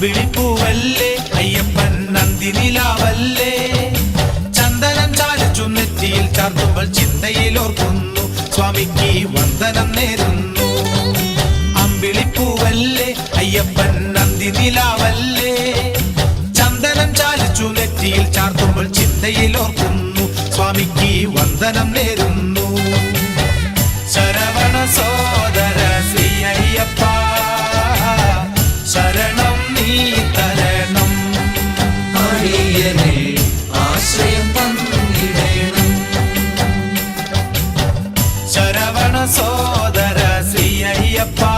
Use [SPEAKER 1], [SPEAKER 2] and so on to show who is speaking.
[SPEAKER 1] അമ്പിളിപ്പൂവല്ലേ അയ്യപ്പൻ നന്ദിനിലാവല്ലേ ചന്ദനം ചാലിച്ചു നെറ്റിയിൽ ചാർത്തുമ്പോൾ ചിന്തയിൽ ഓർക്കുന്നു സ്വാമിക്ക് വന്ദനം നേരുന്നു. അമ്പിളിപ്പൂവല്ലേ? അയ്യപ്പൻ നന്ദിനിലാവല്ലേ ചന്ദനം ചാലിച്ചു നെറ്റിയിൽ ചാർത്തുമ്പോൾ ചിന്തയിൽ ഓർക്കുന്നു സ്വാമിക്ക് വന്ദനം നേരുന്നു சோதர ஸ்ரீ ஐயப்பா